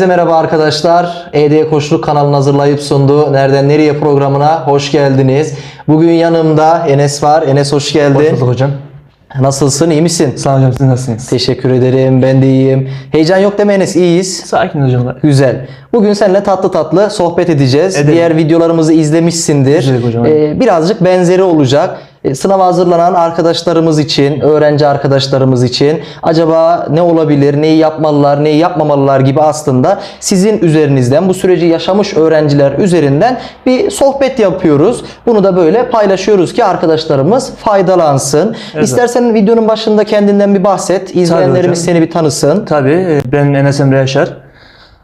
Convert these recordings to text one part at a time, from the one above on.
Herkese merhaba arkadaşlar. ED Koçluk kanalını hazırlayıp sunduğu Nereden Nereye programına hoş geldiniz. Bugün yanımda Enes var. Enes hoş geldin. Hoş bulduk hocam. Nasılsın? iyi misin? Sağ olun hocam siz nasılsınız? Teşekkür ederim. Ben de iyiyim. Heyecan yok deme Enes. iyiyiz. Sakin hocam. Güzel. Bugün seninle tatlı tatlı sohbet edeceğiz. Edelim. Diğer videolarımızı izlemişsindir. İzledik hocam, Ee, birazcık benzeri olacak. Ee, Sınava hazırlanan arkadaşlarımız için, öğrenci arkadaşlarımız için acaba ne olabilir, neyi yapmalılar, neyi yapmamalılar gibi aslında sizin üzerinizden, bu süreci yaşamış öğrenciler üzerinden bir sohbet yapıyoruz. Bunu da böyle paylaşıyoruz ki arkadaşlarımız faydalansın. İstersen videonun başında kendinden bir bahset. İzleyenlerimiz seni bir tanısın. Tabii e, ben Enes Emre Yaşar.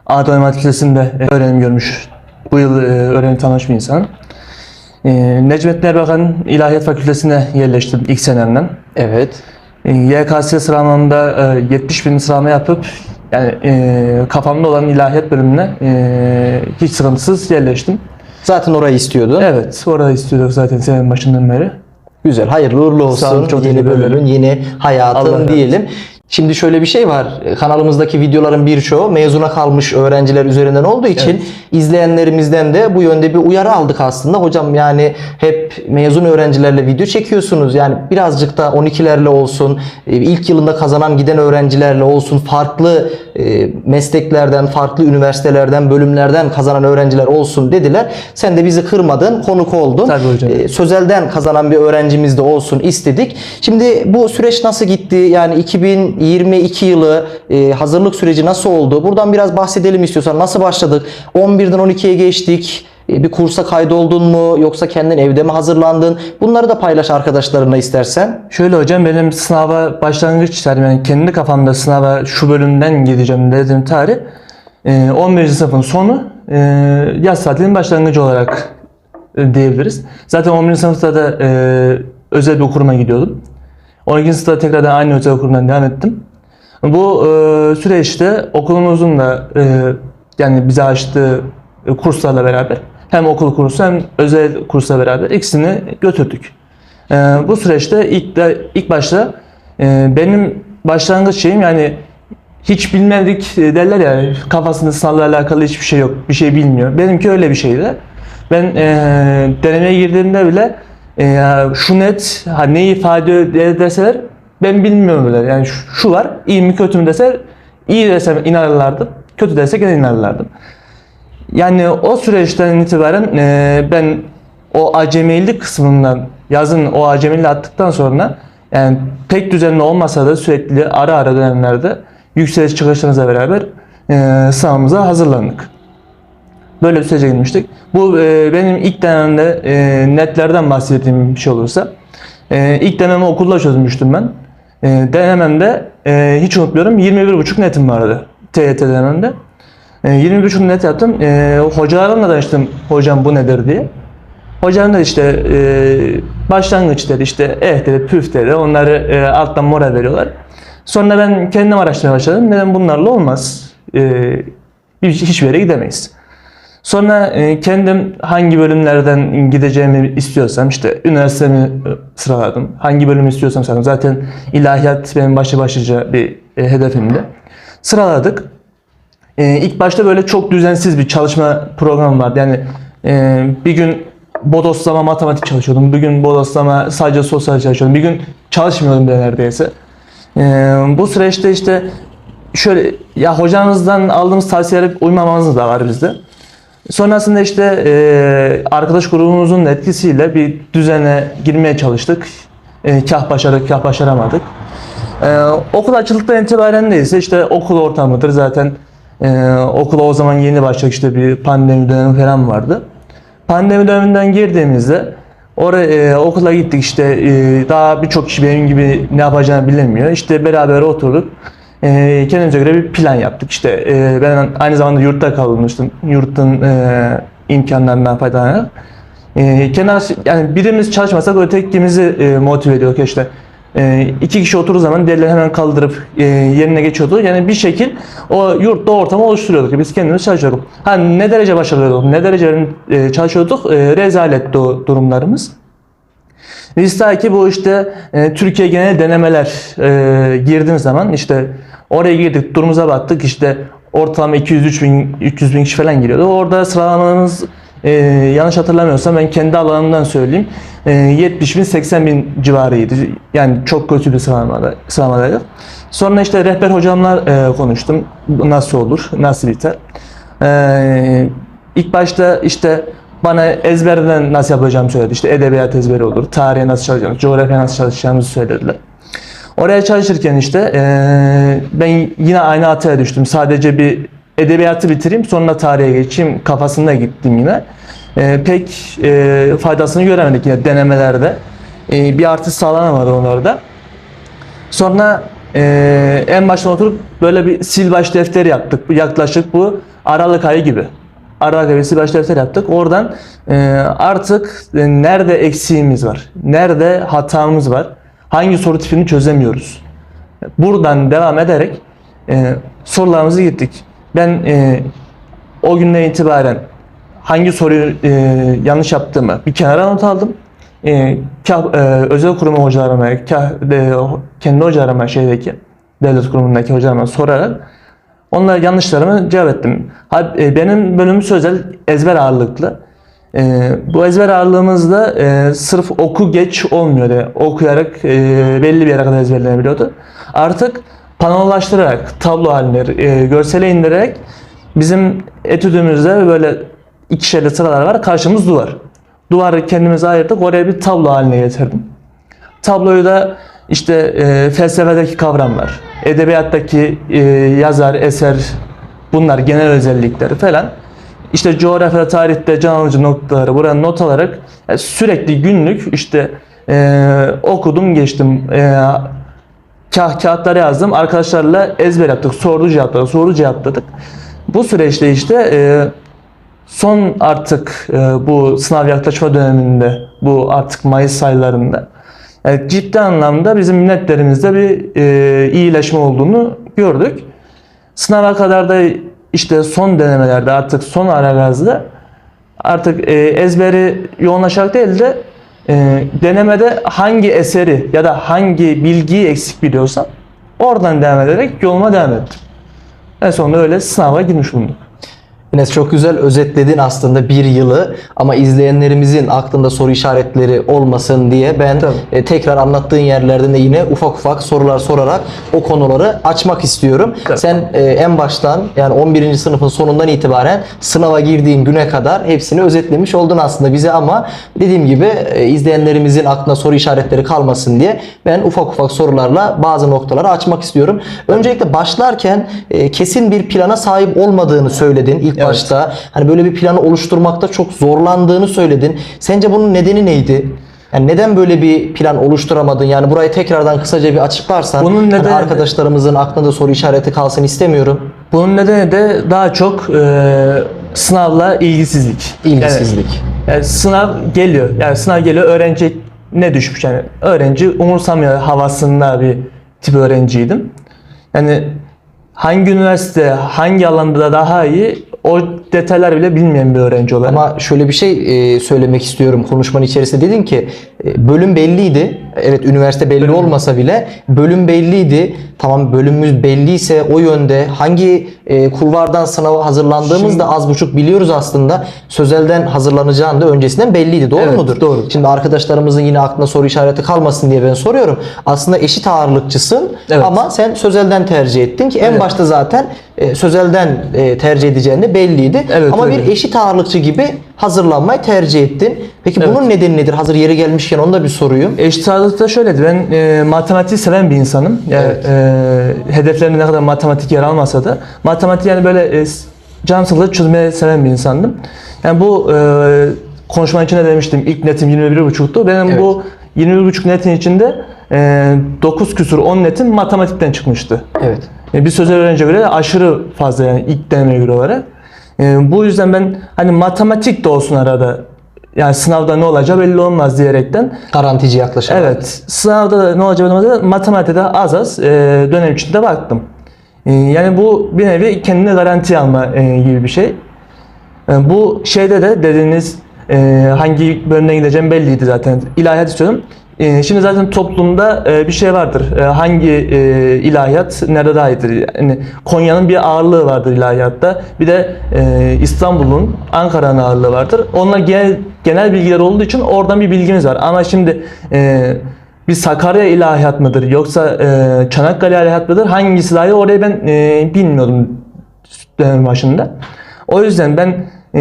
Matematik Lisesi'nde e, öğrenim görmüş. Bu yıl e, öğrenim tanımış bir insanım. E, Necmettin Erbakan İlahiyat Fakültesi'ne yerleştim ilk senemden. Evet. E, YKS sıralamamda e, 70 bin sıralama yapıp yani e, kafamda olan ilahiyat bölümüne e, hiç sıkıntısız yerleştim. Zaten orayı istiyordun. Evet, orada istiyorduk zaten senenin başından beri. Güzel. Hayırlı uğurlu olsun. Sağ olun, çok yeni bölümün, yeni hayatın Allah razı olsun. Şimdi şöyle bir şey var. Kanalımızdaki videoların birçoğu mezuna kalmış öğrenciler üzerinden olduğu için izleyenlerimizden de bu yönde bir uyarı aldık aslında. Hocam yani hep mezun öğrencilerle video çekiyorsunuz. Yani birazcık da 12'lerle olsun, e, ilk yılında kazanan giden öğrencilerle olsun, farklı e, mesleklerden, farklı üniversitelerden, bölümlerden kazanan öğrenciler olsun dediler. Sen de bizi kırmadın, konuk oldun. Tabii hocam. E, sözelden kazanan bir öğrencimiz de olsun istedik. Şimdi bu süreç nasıl gitti? Yani 2022 yılı e, hazırlık süreci nasıl oldu? Buradan biraz bahsedelim istiyorsan. Nasıl başladık? 11'den 12'ye geçtik. E, bir kursa kaydoldun mu? Yoksa kendin evde mi hazırlandın? Bunları da paylaş arkadaşlarına istersen. Şöyle hocam benim sınava başlangıç tarihim yani kendi kafamda sınava şu bölümden gideceğim dediğim tarih e, 11. sınıfın sonu e, yaz tatilinin başlangıcı olarak e, diyebiliriz. Zaten 11. sınıfta da e, özel bir okuruma gidiyordum. 12. sınıfta tekrardan aynı özel okurumdan devam ettim. Bu e, süreçte okulumuzun da e, yani bize açtığı e, kurslarla beraber hem okul kursu hem özel kursla beraber ikisini götürdük. Ee, bu süreçte ilk de ilk başta e, benim başlangıç şeyim yani hiç bilmedik e, derler ya kafasında sınavla alakalı hiçbir şey yok, bir şey bilmiyor. Benimki öyle bir şeydi. Ben e, denemeye girdiğimde bile e, şu net ha, neyi ifade ediyor deseler ben bilmiyorum bile. Yani şu, şu var iyi mi kötü mü deseler iyi desem inanırlardı. Kötü dese gene inanırlardım. Yani o süreçten itibaren e, ben o acemilik kısmından yazın o acemiliği attıktan sonra yani pek düzenli olmasa da sürekli ara ara dönemlerde yükseliş çıkışlarımızla beraber e, sınavımıza hazırlandık. Böyle bir sürece girmiştik. Bu e, benim ilk dönemde e, netlerden bahsettiğim bir şey olursa. E, ilk dönemi okulda çözmüştüm ben. E, denememde e, hiç unutmuyorum 21,5 netim vardı TYT döneminde. E, 21,5 net yaptım. E, hocalarımla danıştım hocam bu nedir diye. Hocam da işte e, başlangıç dedi işte eh dedi püf dedi onları e, alttan moral veriyorlar. Sonra ben kendim araştırmaya başladım. Neden bunlarla olmaz? E, bir- hiçbir yere gidemeyiz. Sonra e, kendim hangi bölümlerden gideceğimi istiyorsam işte üniversitemi e, sıraladım. Hangi bölümü istiyorsam sıraladım. Zaten ilahiyat benim başlı başlıca bir e, hedefimdi. Sıraladık. İlk başta böyle çok düzensiz bir çalışma programı vardı. Yani bir gün bodoslama matematik çalışıyordum. Bir gün bodoslama sadece sosyal çalışıyordum. Bir gün çalışmıyordum bile neredeyse. Bu süreçte işte şöyle ya hocamızdan aldığımız tavsiyelere uymamamız da var bizde. Sonrasında işte e, arkadaş grubumuzun etkisiyle bir düzene girmeye çalıştık. E, kah başardık, kah başaramadık. E, okul açıldıktan itibaren de ise işte okul ortamıdır zaten. E, okula o zaman yeni başladık işte bir pandemi dönemi falan vardı. Pandemi döneminden girdiğimizde oraya e, okula gittik işte e, daha birçok kişi benim gibi ne yapacağını bilemiyor. İşte beraber oturduk. E, kendimize göre bir plan yaptık. İşte e, ben aynı zamanda yurtta kalmıştım. Yurtun e, imkanlarından faydalanarak. E, kenar yani birimiz çalışmasak ötekimizi e, motive ediyorduk işte. E, iki kişi oturduğu zaman diğerleri hemen kaldırıp e, yerine geçiyordu. Yani bir şekil o yurtta ortamı oluşturuyorduk. Biz kendimiz çalışıyorduk. Ha ne derece başarılıyorduk, ne derece e, çalışıyorduk, e, rezaletti o durumlarımız. Biz ta ki bu işte e, Türkiye genel denemeler e, girdiğimiz zaman işte oraya girdik durumuza baktık işte ortalama 200-3 bin, 300 bin kişi falan giriyordu. Orada sıralamamız e, yanlış hatırlamıyorsam ben kendi alanımdan söyleyeyim. E, 70 bin 80 bin civarıydı. Yani çok kötü bir sıralamada, sıralamadaydı. Sonra işte rehber hocamla e, konuştum. Nasıl olur, nasıl biter. E, ilk başta işte bana ezberden nasıl yapacağımı söyledi. İşte edebiyat ezberi olur, tarihe nasıl çalışacağımızı, coğrafya nasıl çalışacağımızı söylediler. Oraya çalışırken işte ben yine aynı hataya düştüm. Sadece bir edebiyatı bitireyim sonra tarihe geçeyim kafasında gittim yine. Pek faydasını göremedik yine denemelerde. Bir artış sağlanamadı onlarda. Sonra en baştan oturup böyle bir sil baş defteri yaptık. Yaklaşık bu Aralık ayı gibi. Aralık ayı sil baş defteri yaptık. Oradan artık nerede eksiğimiz var, nerede hatamız var, hangi soru tipini çözemiyoruz. Buradan devam ederek eee sorularımızı gittik. Ben eee, o günden itibaren hangi soruyu eee, yanlış yaptığımı bir kenara not aldım. Eee kah, eee, özel kurum hocalarıma, kah, de, kendi hocalarıma şeydeki devlet kurumundaki hocalarıma sorarak onlara yanlışlarımı cevap ettim. E, benim bölümüm sözel ezber ağırlıklı. E, bu ezber ağırlığımızda e, sırf oku geç olmuyordu. Okuyarak e, belli bir yere kadar ezberlenebiliyordu. Artık panolaştırarak, tablo haline, e, görsele indirerek bizim etüdümüzde böyle ikişerli sıralar var. Karşımız duvar. Duvarı kendimize ayırdık. Oraya bir tablo haline getirdim. Tabloyu da işte e, felsefedeki kavramlar, edebiyattaki e, yazar, eser, bunlar genel özellikleri falan. İşte coğrafya, tarihte can alıcı noktaları buraya not alarak e, sürekli günlük işte e, okudum geçtim. E, kah kağıtlara yazdım. Arkadaşlarla ezber yaptık. Soru cevapladık, soru cevapladık. Bu süreçte işte e, son artık e, bu sınav yaklaşma döneminde, bu artık Mayıs sayılarında yani ciddi anlamda bizim milletlerimizde bir e, iyileşme olduğunu gördük. Sınava kadar da işte son denemelerde artık son ara gazda artık e, ezberi yoğunlaşarak değil de e, denemede hangi eseri ya da hangi bilgiyi eksik biliyorsam oradan devam ederek yoluma devam ettim. En sonunda öyle sınava girmiş bulunduk. Enes çok güzel özetledin aslında bir yılı ama izleyenlerimizin aklında soru işaretleri olmasın diye ben e, tekrar anlattığın yerlerden de yine ufak ufak sorular sorarak o konuları açmak istiyorum. Tabii. Sen e, en baştan yani 11. sınıfın sonundan itibaren sınava girdiğin güne kadar hepsini özetlemiş oldun aslında bize ama dediğim gibi e, izleyenlerimizin aklında soru işaretleri kalmasın diye ben ufak ufak sorularla bazı noktaları açmak istiyorum. Öncelikle başlarken e, kesin bir plana sahip olmadığını söyledin ilk Evet. Başta. Hani böyle bir planı oluşturmakta çok zorlandığını söyledin. Sence bunun nedeni neydi? Yani neden böyle bir plan oluşturamadın? Yani burayı tekrardan kısaca bir açıklarsan. Bunun hani nedeni- arkadaşlarımızın aklında soru işareti kalsın istemiyorum. Bunun nedeni de daha çok e, sınavla ilgisizlik. İlgisizlik. Yani, yani sınav geliyor. Yani sınav geliyor öğrenci ne düşmüş yani öğrenci umursamıyor havasında bir tip öğrenciydim. Yani hangi üniversite hangi alanda daha iyi o detaylar bile bilmeyen bir öğrenci olarak. Ama şöyle bir şey e, söylemek istiyorum konuşmanın içerisinde dedin ki bölüm belliydi. Evet üniversite belli olmasa bile bölüm belliydi. Tamam bölümümüz belliyse o yönde hangi e, kulvardan sınava hazırlandığımız da az buçuk biliyoruz aslında. Sözelden hazırlanacağın da öncesinden belliydi. Doğru Evet, mudur? doğru. Şimdi arkadaşlarımızın yine aklına soru işareti kalmasın diye ben soruyorum. Aslında eşit ağırlıkçısın Evet. ama sen sözelden tercih ettin ki en Evet. başta zaten e, sözelden e, tercih edeceğin de belliydi. Evet, ama öyle. bir eşit ağırlıkçı gibi hazırlanmayı tercih ettin. Peki Evet. bunun nedeni nedir? Hazır yeri gelmişken onu da bir soruyum. Eşit ağırlıkta şöyleydi. Ben e, matematiği seven bir insanım. Yani Evet. e, hedeflerimde ne kadar matematik yer almasa da matematik yani böyle e, can sıkıntı çözmeyi seven bir insandım. Yani bu e, konuşmanın içinde demiştim ilk netim 21.5'tu. Benim Evet. bu 21.5 netin içinde e, 9 küsur 10 netim matematikten çıkmıştı. Evet. E, bir sözel öğrenciye göre aşırı fazla yani ilk denemeye göre olarak. E, bu yüzden ben hani matematik de olsun arada yani sınavda ne olacağı belli olmaz diyerekten Garantici yaklaşarak. Evet. Sınavda da ne olacak olmaz matematikte az az e, dönem içinde baktım. E, yani bu bir nevi kendine garanti alma e, gibi bir şey. E, bu şeyde de dediğiniz e, hangi bölümden gideceğim belliydi zaten. İlahiyat istiyordum. E, şimdi zaten toplumda e, bir şey vardır. E, hangi e, ilahiyat nerede iyidir? Yani Konya'nın bir ağırlığı vardır ilahiyatta. Bir de İstanbul'un, Ankara'nın ağırlığı vardır. Onlar genel, genel bilgiler olduğu için oradan bir bilgimiz var. Ama şimdi bir Sakarya ilahiyat mıdır yoksa Çanakkale ilahiyat mıdır? Hangisi daha iyi? Orayı ben bilmiyordum dönem başında. O yüzden ben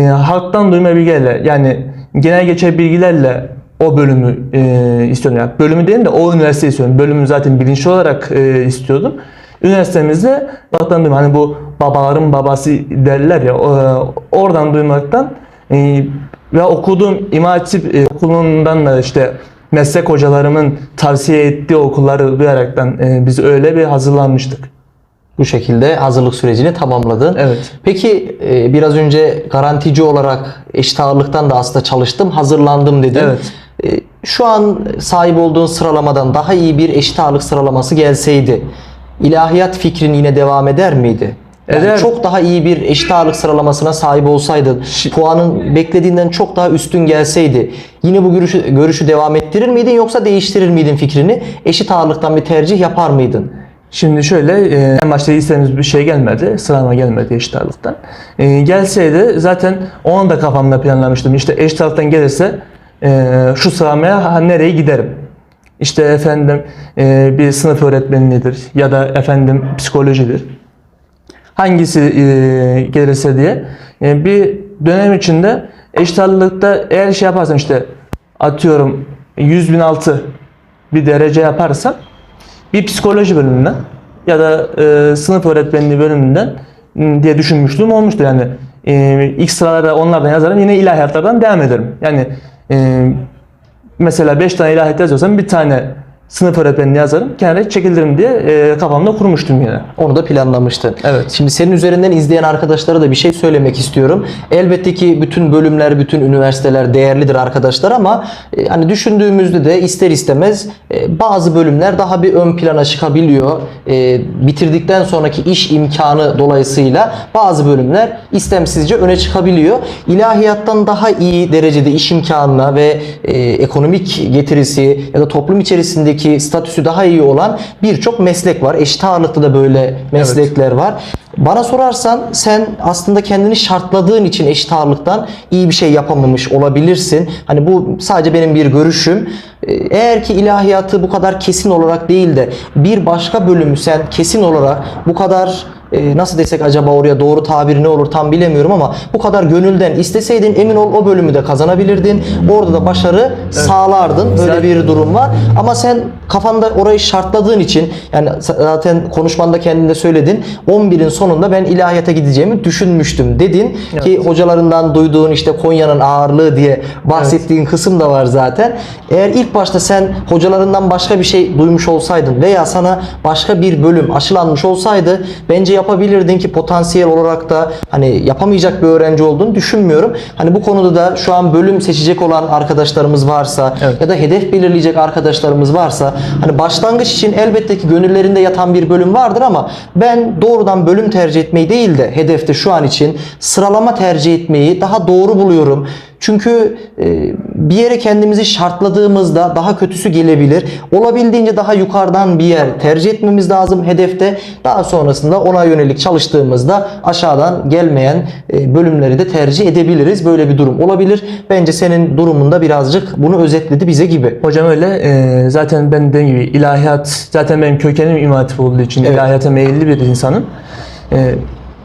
halktan duyma bilgilerle yani genel geçer bilgilerle o bölümü e, istiyorum. Yani bölümü değil de o üniversiteyi istiyorum. Bölümü zaten bilinçli olarak e, istiyordum. Üniversitemizde halktan duyma hani bu babaların babası derler ya o- oradan duymaktan e, ve okuduğum İmam Hatip e, okulundan da işte meslek hocalarımın tavsiye ettiği okulları duyaraktan e, biz öyle bir hazırlanmıştık. Bu şekilde hazırlık sürecini tamamladın. Evet. Peki e, biraz önce garantici olarak eşit ağırlıktan da aslında çalıştım, hazırlandım dedin. Evet. E, Şu an sahip olduğun sıralamadan daha iyi bir eşit ağırlık sıralaması gelseydi ilahiyat fikrin yine devam eder miydi? Yani Eder. Çok daha iyi bir eşit ağırlık sıralamasına sahip olsaydın, puanın beklediğinden çok daha üstün gelseydi yine bu görüşü, görüşü devam ettirir miydin yoksa değiştirir miydin fikrini? Eşit ağırlıktan bir tercih yapar mıydın? Şimdi şöyle e, en başta istediğimiz bir şey gelmedi. Sıralama gelmedi eşit ağırlıktan. E, gelseydi zaten onu da kafamda planlamıştım. İşte eşit ağırlıktan gelirse e, şu sıralamaya ha, nereye giderim? İşte efendim e, bir sınıf öğretmenliğidir ya da efendim psikolojidir. Hangisi e, gelirse diye e, bir dönem içinde eşit ağırlıkta eğer şey yaparsam işte atıyorum 100 bin altı bir derece yaparsam bir psikoloji bölümünden ya da e, sınıf öğretmenliği bölümünden diye düşünmüştüm olmuştu yani e, ilk sıralarda onlardan yazarım yine ilahiyatlardan devam ederim yani e, mesela 5 tane ilahiyat yazıyorsam bir tane sınıf öğretmenini yazarım kenara çekilirim diye e, kafamda kurmuştum yine. Onu da planlamıştın. Evet. Şimdi senin üzerinden izleyen arkadaşlara da bir şey söylemek istiyorum. Elbette ki bütün bölümler, bütün üniversiteler değerlidir arkadaşlar ama e, hani düşündüğümüzde de ister istemez e, bazı bölümler daha bir ön plana çıkabiliyor. E, bitirdikten sonraki iş imkanı dolayısıyla bazı bölümler istemsizce öne çıkabiliyor. İlahiyattan daha iyi derecede iş imkanına ve e, ekonomik getirisi ya da toplum içerisindeki statüsü daha iyi olan birçok meslek var. Eşit ağırlıkta da böyle meslekler var. Bana sorarsan sen aslında kendini şartladığın için eşit ağırlıktan iyi bir şey yapamamış olabilirsin. Hani bu sadece benim bir görüşüm. Ee, Eğer ki ilahiyatı bu kadar kesin olarak değil de bir başka bölümü sen kesin olarak bu kadar e, nasıl desek acaba oraya doğru tabir ne olur tam bilemiyorum ama bu kadar gönülden isteseydin emin ol o bölümü de kazanabilirdin. Orada da başarı sağlardın. Böyle Zaten- bir durum var. Ama sen kafanda orayı şartladığın için yani zaten konuşmanda kendin de söyledin. 11'in sonunda ben ilahiyata gideceğimi düşünmüştüm dedin ki hocalarından duyduğun işte Konya'nın ağırlığı diye bahsettiğin kısım da var zaten. Eğer ilk başta sen hocalarından başka bir şey duymuş olsaydın veya sana başka bir bölüm aşılanmış olsaydı bence yapabilirdin ki potansiyel olarak da hani yapamayacak bir öğrenci olduğunu düşünmüyorum. Hani bu konuda da şu an bölüm seçecek olan arkadaşlarımız varsa Evet. ya da hedef belirleyecek arkadaşlarımız varsa hani başlangıç için elbette ki gönüllerinde yatan bir bölüm vardır ama ben doğrudan bölüm tercih etmeyi değil de hedefte şu an için sıralama tercih etmeyi daha doğru buluyorum. Çünkü e, bir yere kendimizi şartladığımızda daha kötüsü gelebilir. Olabildiğince daha yukarıdan bir yer tercih etmemiz lazım hedefte. Daha sonrasında ona yönelik çalıştığımızda aşağıdan gelmeyen e, bölümleri de tercih edebiliriz. Böyle bir durum olabilir. Bence senin durumunda birazcık bunu özetledi bize gibi. Hocam öyle e, zaten ben dediğim gibi ilahiyat zaten benim kökenim imam hatibi olduğu için Evet. ilahiyata meyilli bir insanım. E,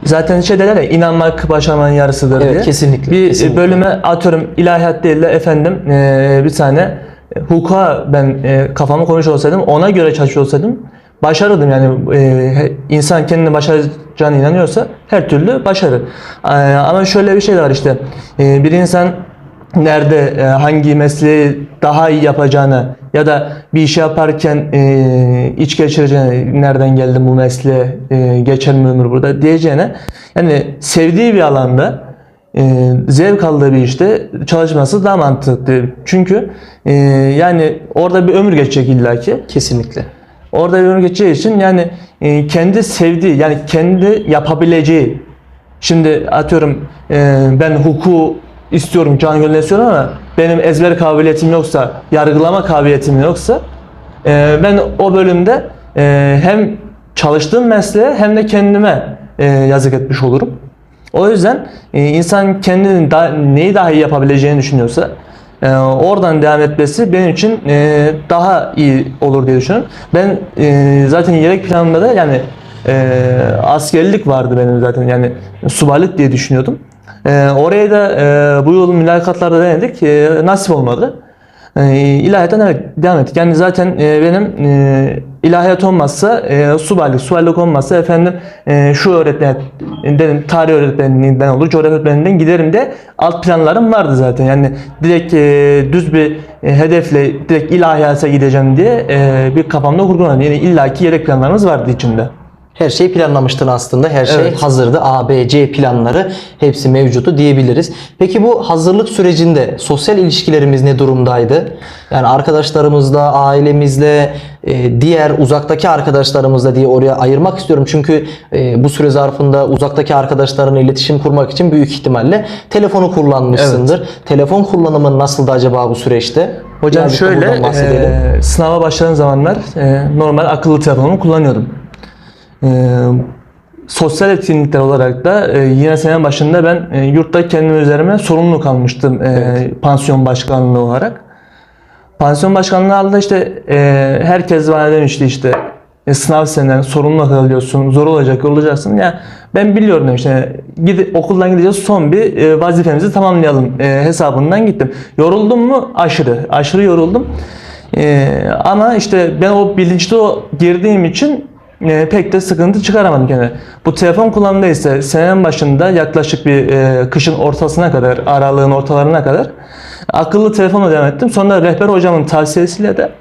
zaten şey derler ya inanmak başarmanın yarısıdır Evet, diye. kesinlikle, Bir kesinlikle. bölüme atıyorum ilahiyat değil de efendim e, bir tane e, hukuka ben e, kafamı koymuş olsaydım ona göre çalışıyor olsaydım başarırdım yani e, insan kendini başaracağına inanıyorsa her türlü başarır. E, ama şöyle bir şey de var işte e, bir insan nerede e, hangi mesleği daha iyi yapacağını ya da bir iş yaparken e, iç geçireceğini nereden geldim bu mesleğe e, geçer mi ömür burada diyeceğine yani sevdiği bir alanda e, zevk aldığı bir işte çalışması daha mantıklı. Çünkü e, yani orada bir ömür geçecek illaki. Kesinlikle. Orada bir ömür geçeceği için yani e, kendi sevdiği yani kendi yapabileceği Şimdi atıyorum e, ben hukuku istiyorum, can gönülden istiyorum ama benim ezber kabiliyetim yoksa, yargılama kabiliyetim yoksa e, ben o bölümde e, hem çalıştığım mesleğe hem de kendime e, yazık etmiş olurum. O yüzden e, insan kendinin da, neyi daha iyi yapabileceğini düşünüyorsa e, oradan devam etmesi benim için e, daha iyi olur diye düşünüyorum. Ben e, zaten yelek planımda da yani e, askerlik vardı benim zaten yani subaylık diye düşünüyordum. E, oraya da e, bu yolun mülakatlarda denedik. E, nasip olmadı. E, ilahiyattan evet devam ettik. Yani zaten e, benim e, ilahiyat olmazsa e, subaylık, subaylık olmazsa efendim e, şu öğretmen dedim tarih öğretmeninden olur, coğrafya öğretmeninden giderim de alt planlarım vardı zaten. Yani direkt e, düz bir e, hedefle direkt ilahiyata gideceğim diye e, bir kafamda kurguladım. Yani illaki yedek planlarımız vardı içinde. Her şeyi planlamıştın aslında. Her şey Evet. hazırdı. A, B, C planları hepsi mevcuttu diyebiliriz. Peki bu hazırlık sürecinde sosyal ilişkilerimiz ne durumdaydı? Yani arkadaşlarımızla, ailemizle, e, diğer uzaktaki arkadaşlarımızla diye oraya ayırmak istiyorum. Çünkü e, bu süre zarfında uzaktaki arkadaşlarınla iletişim kurmak için büyük ihtimalle telefonu kullanmışsındır. Telefon kullanımın nasıldı acaba bu süreçte? Hocam Birazcık şöyle e, sınava başladığım zamanlar e, normal akıllı telefonumu kullanıyordum. E, sosyal etkinlikler olarak da e, yine senenin başında ben e, yurtta kendim üzerime sorumluluk almıştım e, pansiyon başkanlığı olarak. Pansiyon başkanlığı aldı işte e, herkes bana demişti işte e, sınav senden sorumluluk alıyorsun, zor olacak, olacaksın. Ya ben biliyorum demişti. Gidi, okuldan gideceğiz son bir e, vazifemizi tamamlayalım e, hesabından gittim. Yoruldum mu? Aşırı. Aşırı yoruldum. E, ama işte ben o bilinçli o girdiğim için e, pek de sıkıntı çıkaramadım kendime. Bu telefon kullanımda ise senenin başında yaklaşık bir e, kışın ortasına kadar, aralığın ortalarına kadar akıllı telefonla devam ettim. Sonra rehber hocamın tavsiyesiyle de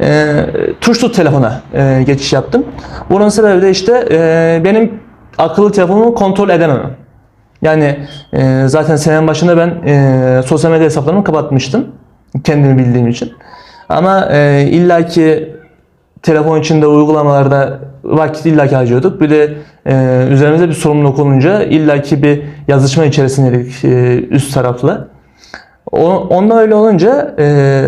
e, tuşlu telefona e, geçiş yaptım. Bunun sebebi de işte e, benim akıllı telefonumu kontrol edememem. Yani e, zaten senenin başında ben e, sosyal medya hesaplarımı kapatmıştım. Kendimi bildiğim için. Ama e, illaki telefon içinde uygulamalarda vakit illaki harcıyorduk. Bir de e, üzerimizde bir sorumluluk olunca illaki bir yazışma içerisindeydik e, üst tarafla. O, ondan öyle olunca e,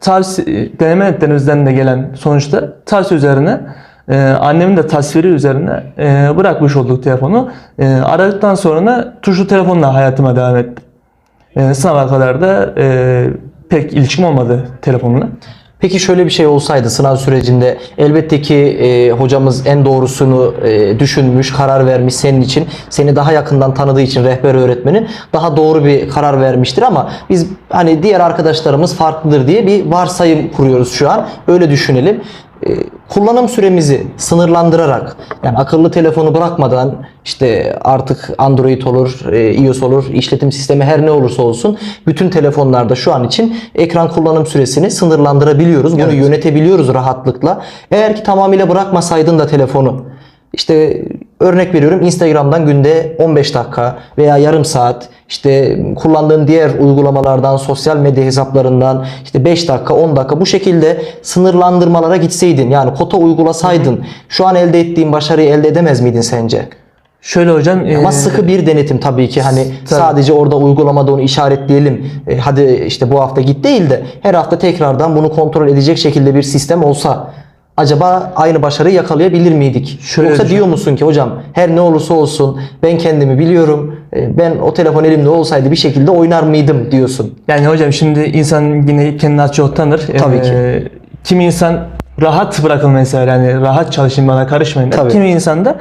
tavsiye, deneme netlerimizden de gelen sonuçta tavsiye üzerine e, annemin de tasviri üzerine e, bırakmış olduk telefonu. E, aradıktan sonra tuşlu telefonla hayatıma devam ettim. E, sınava kadar da e, pek ilişkim olmadı telefonla. Peki şöyle bir şey olsaydı sınav sürecinde elbette ki e, hocamız en doğrusunu e, düşünmüş, karar vermiş senin için. Seni daha yakından tanıdığı için rehber öğretmenin daha doğru bir karar vermiştir ama biz hani diğer arkadaşlarımız farklıdır diye bir varsayım kuruyoruz şu an. Öyle düşünelim. E, kullanım süremizi sınırlandırarak yani akıllı telefonu bırakmadan işte artık Android olur, e, iOS olur, işletim sistemi her ne olursa olsun bütün telefonlarda şu an için ekran kullanım süresini sınırlandırabiliyoruz. Bunu yönetebiliyoruz rahatlıkla. Eğer ki tamamıyla bırakmasaydın da telefonu işte örnek veriyorum Instagram'dan günde 15 dakika veya yarım saat işte kullandığın diğer uygulamalardan, sosyal medya hesaplarından işte 5 dakika, 10 dakika bu şekilde sınırlandırmalara gitseydin yani kota uygulasaydın şu an elde ettiğin başarıyı elde edemez miydin sence? Şöyle hocam Ama sıkı bir denetim tabii ki hani sadece orada uygulamada onu işaretleyelim. E, hadi işte bu hafta git değil de her hafta tekrardan bunu kontrol edecek şekilde bir sistem olsa acaba aynı başarıyı yakalayabilir miydik? Şöyle Yoksa düşün- diyor musun ki hocam her ne olursa olsun ben kendimi biliyorum. e, Ben o telefon elimde olsaydı bir şekilde oynar mıydım diyorsun. Yani hocam şimdi insan yine kendini az çok tanır. Tabii Ee, ki. Kimi insan rahat bırakılmayı sever. Yani rahat çalışın bana karışmayın. Tabii. Kimi insan da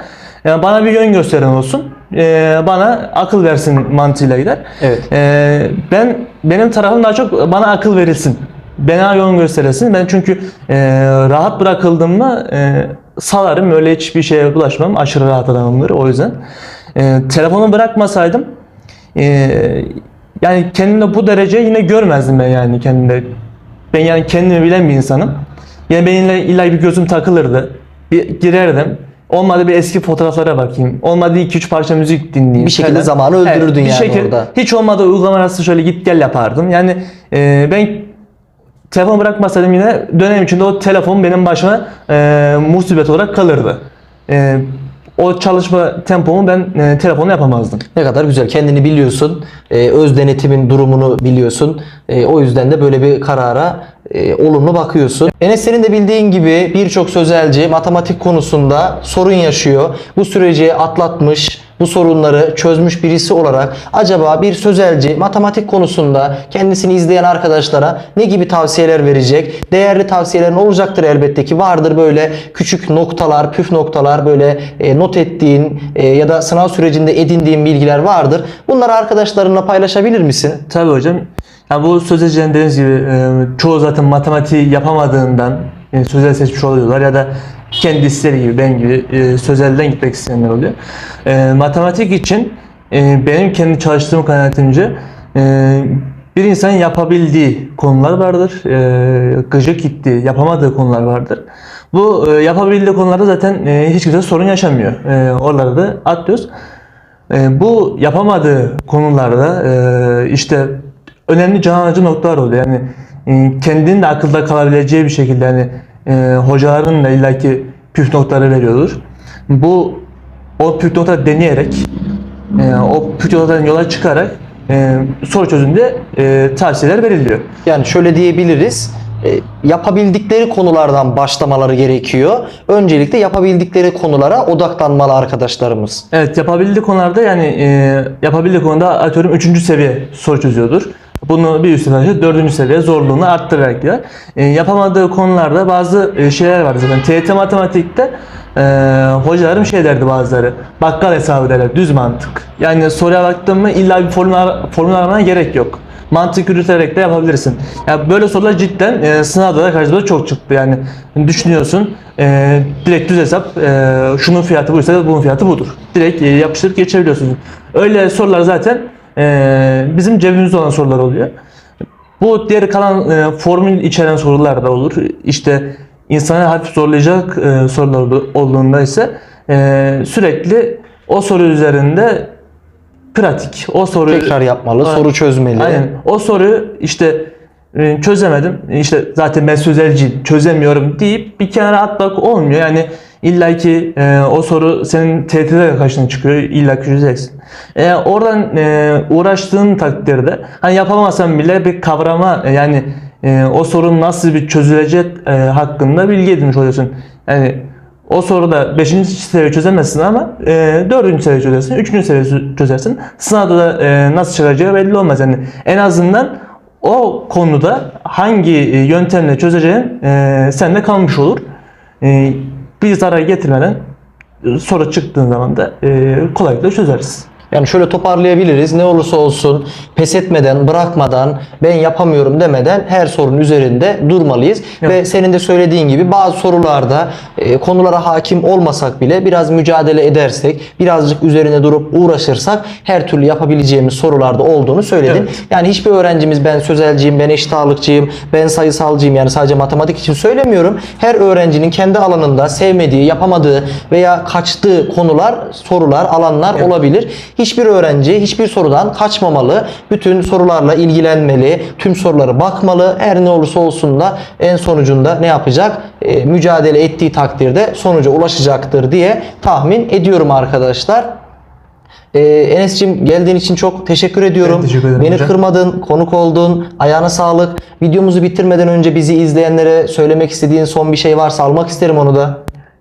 yani bana bir yön gösteren olsun. ee, bana akıl versin mantığıyla gider. Evet. Ee, ben benim tarafım daha çok bana akıl verilsin. Bana yön gösterilsin. Ben çünkü ee, rahat bırakıldım mı ee, salarım öyle hiçbir şeye bulaşmam. Aşırı rahat adamımdır o yüzden. Ee, telefonu bırakmasaydım ee, yani kendimde bu derece yine görmezdim ben yani kendimde. Ben yani kendimi bilen bir insanım. Yani benimle illa bir gözüm takılırdı. Bir girerdim. Olmadı bir eski fotoğraflara bakayım. Olmadı 2-3 parça müzik dinleyeyim. Bir şekilde zamanı öldürürdün bir yani şekil- orada. Hiç olmadı uygulama arası şöyle git gel yapardım. Yani e, ben telefon bırakmasaydım yine dönem içinde o telefon benim başıma e, musibet olarak kalırdı. E, o çalışma tempomu ben e, telefonla yapamazdım. Ne kadar güzel. Kendini biliyorsun. Ee, öz denetimin durumunu biliyorsun. Ee, o yüzden de böyle bir karara e, olumlu bakıyorsun. Enes senin de bildiğin gibi birçok sözelci matematik konusunda sorun yaşıyor. Bu süreci atlatmış, bu sorunları çözmüş birisi olarak acaba bir sözelci matematik konusunda kendisini izleyen arkadaşlara ne gibi tavsiyeler verecek? Değerli tavsiyelerin olacaktır elbette ki. Vardır böyle küçük noktalar, püf noktalar böyle e, not ettiğin e, ya da sınav sürecinde edindiğin bilgiler vardır. Bunları arkadaşlarınla paylaşabilir misin? Tabii hocam. Ya bu sözelcilerin dediğiniz gibi e, çoğu zaten matematiği yapamadığından e, sözel seçmiş oluyorlar ya da kendi isteği gibi ben gibi e, sözelden gitmek isteyenler oluyor. E, matematik için benim kendi çalıştığım kanaatimce bir insanın yapabildiği konular vardır. E, gıcık gittiği, yapamadığı konular vardır. Bu yapabildiği konularda zaten e, hiç kimse sorun yaşamıyor. E, oraları da atlıyoruz. Bu yapamadığı konularda işte önemli can alıcı noktalar oluyor. Yani e, kendinin de akılda kalabileceği bir şekilde yani e, hocaların da illaki püf noktaları veriyordur. Bu o püf noktaları deneyerek e, o püf noktalardan yola çıkarak e, soru çözümünde e, tavsiyeler veriliyor. Yani şöyle diyebiliriz. e, yapabildikleri konulardan başlamaları gerekiyor. Öncelikle yapabildikleri konulara odaklanmalı arkadaşlarımız. Evet yapabildiği konularda yani e, yapabildiği konuda atıyorum 3. seviye soru çözüyordur. Bunu bir üst seviye, dördüncü seviye zorluğunu arttırarak gider. E, yapamadığı konularda bazı e, şeyler var zaten. TYT matematikte e, hocalarım şey derdi bazıları. Bakkal hesabı derler, düz mantık. Yani soruya baktın mı illa bir formül, formül aramana gerek yok. Mantık yürüterek de yapabilirsin. Ya böyle sorular cidden e, sınavda da karşımıza çok çıktı. Yani düşünüyorsun e, direkt düz hesap e, şunun fiyatı buysa bunun fiyatı budur. Direkt e, yapıştırıp geçebiliyorsunuz. Öyle sorular zaten e, bizim cebimizde olan sorular oluyor. Bu diğer kalan e, formül içeren sorular da olur. İşte insanı hafif zorlayacak e, sorular ol- olduğunda ise e, sürekli o soru üzerinde pratik. O soruyu Tekrar yapmalı, Aynen. soru çözmeli. Aynen. O soruyu işte çözemedim. İşte zaten ben sözelciyim, çözemiyorum deyip bir kenara atmak olmuyor. Yani illa ki e, o soru senin TYT'de karşına çıkıyor. illa ki çözeceksin. E, oradan e, uğraştığın takdirde hani yapamazsan bile bir kavrama e, yani e, o sorun nasıl bir çözülecek e, hakkında bilgi edinmiş oluyorsun. Yani o soruda 5. seviye çözemezsin ama e, 4. seviye çözersin, 3. seviye çözersin. Sınavda da e, nasıl çıkacağı belli olmaz. Yani en azından o konuda hangi e, yöntemle çözeceğin e, sende kalmış olur. E, bir zarar getirmeden e, soru çıktığın zaman da e, kolaylıkla çözeriz. Yani şöyle toparlayabiliriz. Ne olursa olsun pes etmeden, bırakmadan, ben yapamıyorum demeden her sorunun üzerinde durmalıyız. Ve senin de söylediğin gibi bazı sorularda e, konulara hakim olmasak bile biraz mücadele edersek, birazcık üzerine durup uğraşırsak her türlü yapabileceğimiz sorularda olduğunu söyledin. Evet. Yani hiçbir öğrencimiz ben sözelciyim, ben eşit ağırlıkçıyım, ben sayısalcıyım yani sadece matematik için söylemiyorum. Her öğrencinin kendi alanında sevmediği, yapamadığı veya kaçtığı konular, sorular, alanlar olabilir. Hiçbir öğrenci hiçbir sorudan kaçmamalı. Bütün sorularla ilgilenmeli. Tüm sorulara bakmalı. Her ne olursa olsun da en sonucunda ne yapacak? Ee, mücadele ettiği takdirde sonuca ulaşacaktır diye tahmin ediyorum arkadaşlar. Ee, Enes'cim geldiğin için çok teşekkür ediyorum. Ben teşekkür ederim Beni hocam. kırmadın, konuk oldun. Ayağına sağlık. Videomuzu bitirmeden önce bizi izleyenlere söylemek istediğin son bir şey varsa almak isterim onu da.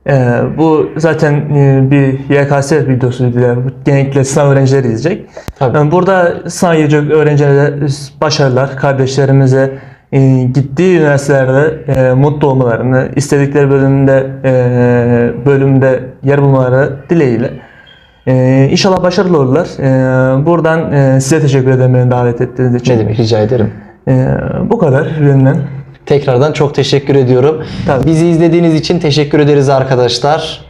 Ee, bu zaten e, bir YKS videosuydu. Yani bu genellikle sınav öğrencileri izleyecek. Tabii. Yani burada sınav girecek öğrencilere başarılar, kardeşlerimize e, gittiği üniversitelerde e, mutlu olmalarını, istedikleri bölümde e, bölümde yer bulmaları dileğiyle. E, inşallah başarılı olurlar. E, buradan e, size teşekkür ederim beni davet ettiğiniz için. Ne demek rica ederim. E, bu kadar benden. Tekrardan çok teşekkür ediyorum. Tabii. Bizi izlediğiniz için teşekkür ederiz arkadaşlar.